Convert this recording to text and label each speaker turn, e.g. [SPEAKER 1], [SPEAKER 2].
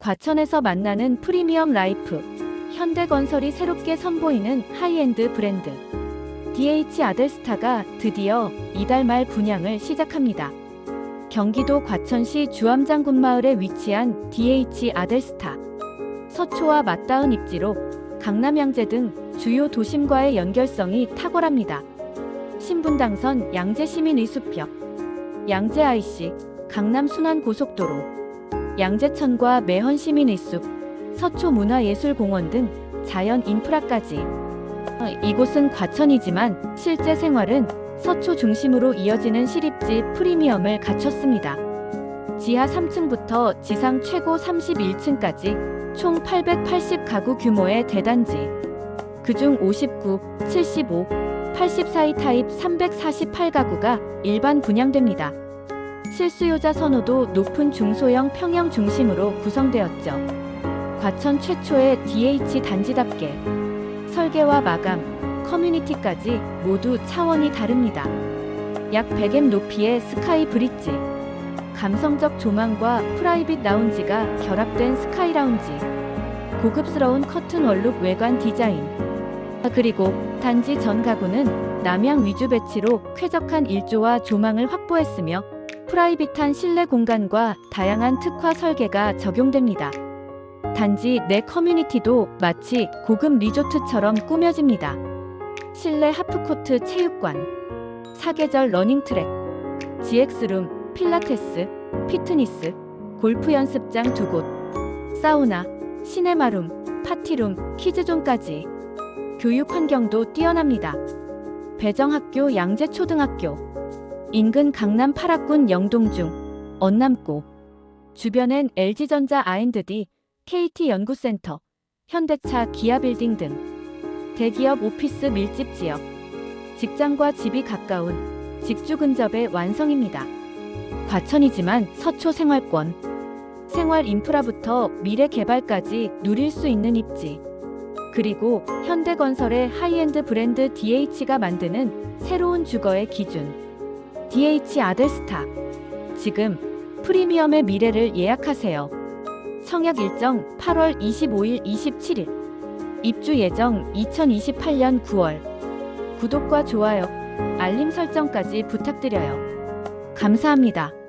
[SPEAKER 1] 과천에서 만나는 프리미엄 라이프. 현대건설이 새롭게 선보이는 하이엔드 브랜드. DH 아들스타가 드디어 이달 말 분양을 시작합니다. 경기도 과천시 주암장군마을에 위치한 DH 아들스타. 서초와 맞닿은 입지로 강남 양재 등 주요 도심과의 연결성이 탁월합니다. 신분당선 양재 시민 의수표, 양재 IC, 강남 순환 고속도로, 양재천과 매헌 시민 의 숲, 서초 문화예술공원 등 자연 인프라까지. 어, 이곳은 과천이지만 실제 생활은 서초 중심으로 이어지는 시립지 프리미엄을 갖췄습니다. 지하 3층부터 지상 최고 31층까지 총 880 가구 규모의 대단지. 그중 59, 75, 84위 타입 348가구가 일반 분양됩니다. 실수요자 선호도 높은 중소형 평형 중심으로 구성되었죠. 과천 최초의 DH 단지답게 설계와 마감, 커뮤니티까지 모두 차원이 다릅니다. 약 100m 높이의 스카이 브릿지, 감성적 조망과 프라이빗 라운지가 결합된 스카이 라운지, 고급스러운 커튼 원룩 외관 디자인, 그리고 단지 전 가구는 남향 위주 배치로 쾌적한 일조와 조망을 확보했으며 프라이빗한 실내 공간과 다양한 특화 설계가 적용됩니다. 단지 내 커뮤니티도 마치 고급 리조트처럼 꾸며집니다. 실내 하프코트 체육관, 사계절 러닝트랙, GX룸, 필라테스, 피트니스, 골프 연습장 두 곳, 사우나, 시네마룸, 파티룸, 키즈존까지 교육 환경도 뛰어납니다. 배정학교 양재초등학교, 인근 강남 파락군 영동중, 언남고, 주변엔 LG전자 R&D, KT 연구센터, 현대차 기아빌딩 등 대기업 오피스 밀집 지역, 직장과 집이 가까운 직주 근접의 완성입니다. 과천이지만 서초 생활권, 생활 인프라부터 미래 개발까지 누릴 수 있는 입지. 그리고 현대건설의 하이엔드 브랜드 DH가 만드는 새로운 주거의 기준. DH 아들스타. 지금 프리미엄의 미래를 예약하세요. 청약 일정 8월 25일 27일. 입주 예정 2028년 9월. 구독과 좋아요, 알림 설정까지 부탁드려요. 감사합니다.